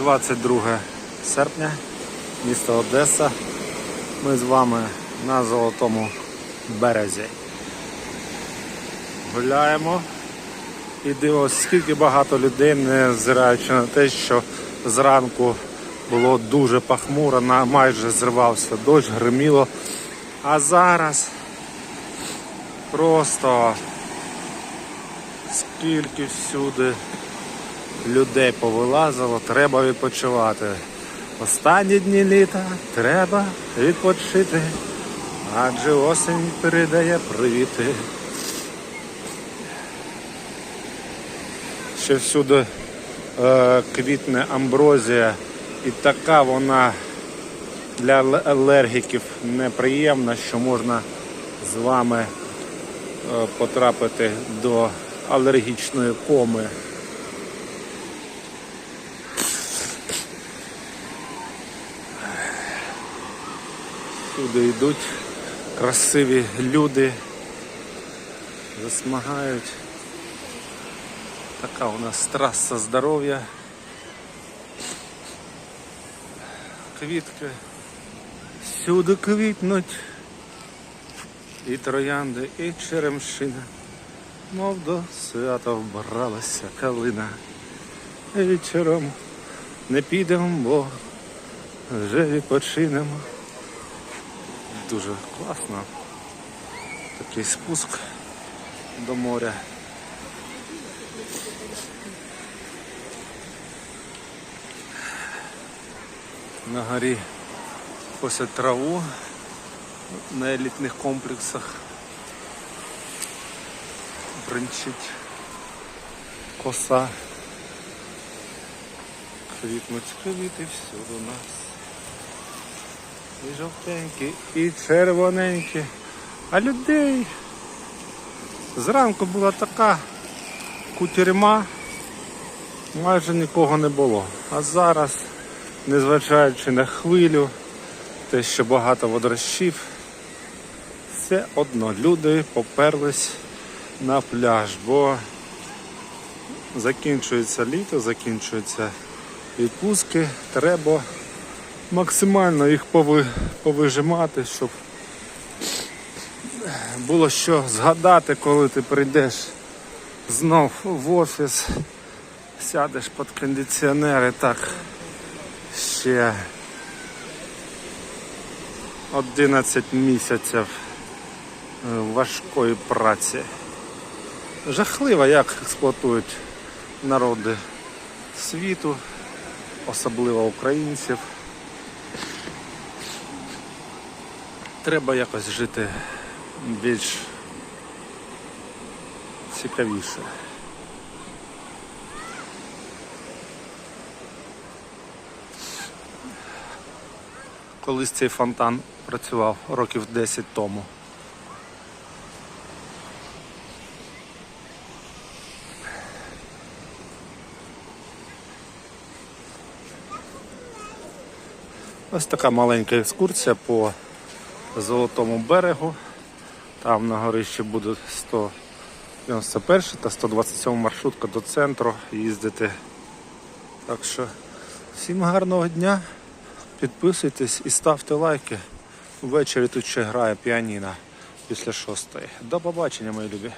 22 серпня, місто Одеса. Ми з вами на Золотому березі. Гуляємо і дивимося, скільки багато людей, не зираючи на те, що зранку було дуже пахмуро, майже зривався дощ, гриміло. А зараз просто скільки всюди людей повилазило, треба відпочивати. Останні дні літа треба відпочити, адже осінь передає привіти. Ще всюди е, квітне амброзія, і така вона для алергіків неприємна, що можна з вами е, потрапити до алергічної коми. Сюди йдуть красиві люди, засмагають. Така у нас траса здоров'я. Квітки всюди квітнуть. І троянди, і черемшина, мов до свята вбралася калина. Вечором не підемо, бо вже відпочинемо. Дуже класно. Такий спуск до моря. На горі косять траву на елітних комплексах. Бринчить коса. Квітнуть квіти всюди у нас. І жовтенькі, і червоненькі. А людей зранку була така кутерма, майже нікого не було. А зараз, незважаючи на хвилю, те, що багато водорощів, все одно люди поперлись на пляж, бо закінчується літо, закінчуються відпустки, треба максимально їх пови, повижимати, щоб було що згадати, коли ти прийдеш знов в офіс, сядеш під кондиціонер і так ще 11 місяців е, важкої праці. Жахливо, як експлуатують народи світу, особливо українців. Треба якось жити більш цікавіше. Колись цей фонтан працював років 10 тому. Ось така маленька екскурсія по Золотому берегу. Там на горищі буде 191 та 127 маршрутка до центру їздити. Так що всім гарного дня. Підписуйтесь і ставте лайки. Ввечері тут ще грає піаніно після шостої. До побачення, мої любі.